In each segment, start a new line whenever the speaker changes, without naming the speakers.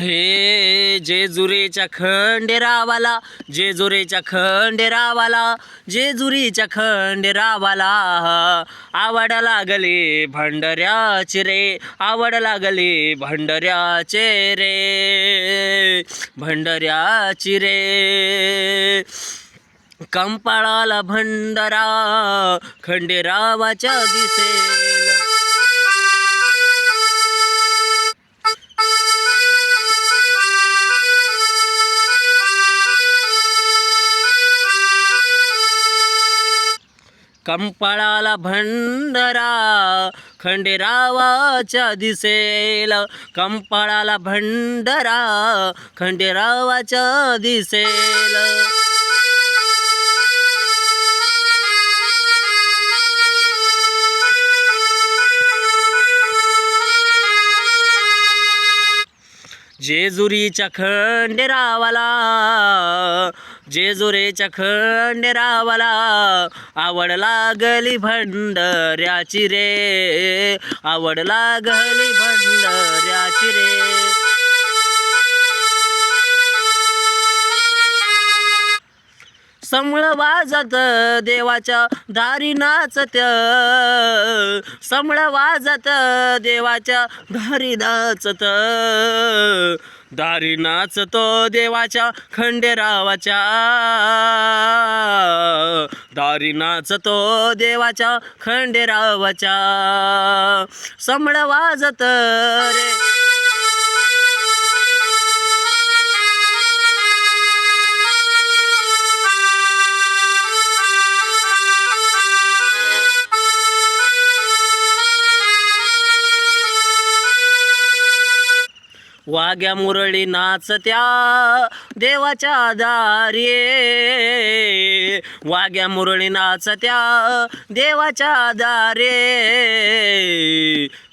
हे जेजुरीच्या खंडेरावाला जेजुरीच्या खंडेरावाला जेजुरीच्या खंडेरावाला. आवड लागले भंडऱ्याचे रे आवड लागले भंडऱ्याचे रे भंडऱ्याची रे. कंपाळाला भंडरा खंडेरावाच्या दिसे कंपाळाला भंडरा खंडेरावाच्या दिसेल कंपाळाला भंडरा खंडेरावाच्या दिसेल जेजुरीच्या खंडेरावाला जेजुरीच्या खंडेरावाला आवड लागली भंडऱ्याची रे आवड लागली भंड समळ वाजत देवाच्या दारी नाचत समळ वाजत देवाच्या दारी नाचत दारी नाचतो देवाच्या खंडेरावाच्या. दारी नाचतो देवाच्या खंडेरावाच्या. समळ वाजत रे. वाग्या मुरळी नाचत्या देवाच्या दारे वाग्या मुरळी नाचत्या देवाच्या दारे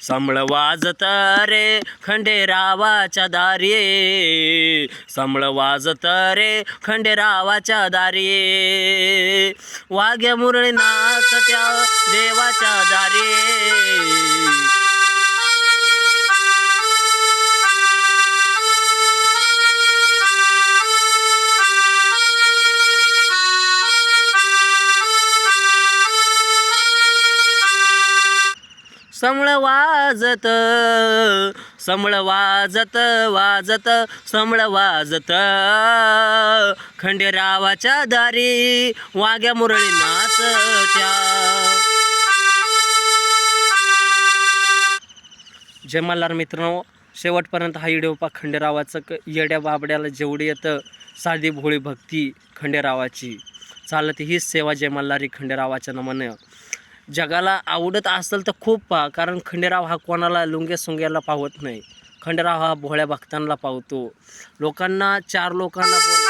समळ वाजत रे खंडेरावाच्या दारे समळ वाजत रे खंडेरावाच्या दारे वाग्या मुरळी नाचत्या देवाच्या दारे समळ वाजत समळ वाजत वाजत समळ वाजत. खंडेरावाच्या दारी वाग्या मुरळी नाचत्या. जय मल्हार मित्रांनो शेवटपर्यंत हा व्हिडिओ पा खंडेरावाचं क येड्या बाबड्याला जेवढी येतं साधी भोळी भक्ती खंडेरावाची. चालत हीच सेवा जय मल्हारी खंडेरावाच्या नमन. जगाला आवडत असेल तर खूप पहा कारण खंडेराव हा कोणाला लुंग्या सुंग्याला पावत नाही. खंडेराव हा भोळ्या भक्तांना पावतो लोकांना चार लोकांना बोल